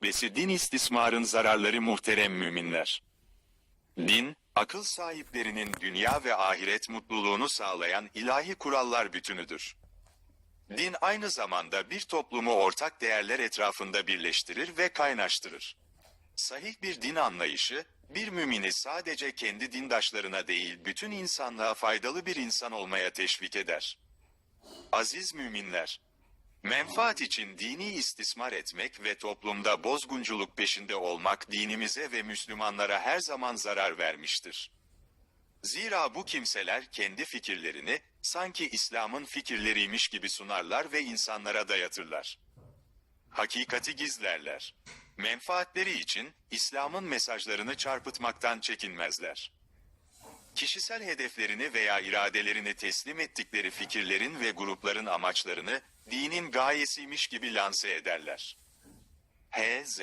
rütbesi din istismarın zararları muhterem müminler. Din, akıl sahiplerinin dünya ve ahiret mutluluğunu sağlayan ilahi kurallar bütünüdür. Din aynı zamanda bir toplumu ortak değerler etrafında birleştirir ve kaynaştırır. Sahih bir din anlayışı, bir mümini sadece kendi dindaşlarına değil bütün insanlığa faydalı bir insan olmaya teşvik eder. Aziz müminler, menfaat için dini istismar etmek ve toplumda bozgunculuk peşinde olmak dinimize ve Müslümanlara her zaman zarar vermiştir. Zira bu kimseler kendi fikirlerini sanki İslam'ın fikirleriymiş gibi sunarlar ve insanlara dayatırlar. Hakikati gizlerler. Menfaatleri için İslam'ın mesajlarını çarpıtmaktan çekinmezler. Kişisel hedeflerini veya iradelerini teslim ettikleri fikirlerin ve grupların amaçlarını dinin gayesiymiş gibi lanse ederler. H.Z.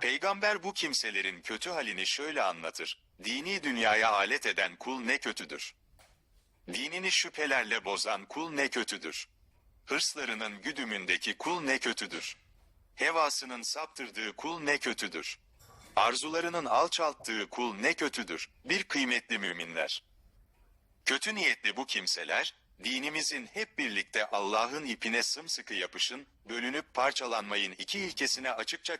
Peygamber bu kimselerin kötü halini şöyle anlatır. Dini dünyaya alet eden kul ne kötüdür. Dinini şüphelerle bozan kul ne kötüdür. Hırslarının güdümündeki kul ne kötüdür. Hevasının saptırdığı kul ne kötüdür. Arzularının alçalttığı kul ne kötüdür. Bir kıymetli müminler. Kötü niyetli bu kimseler, dinimizin hep birlikte Allah'ın ipine sımsıkı yapışın, bölünüp parçalanmayın iki ilkesine açıkça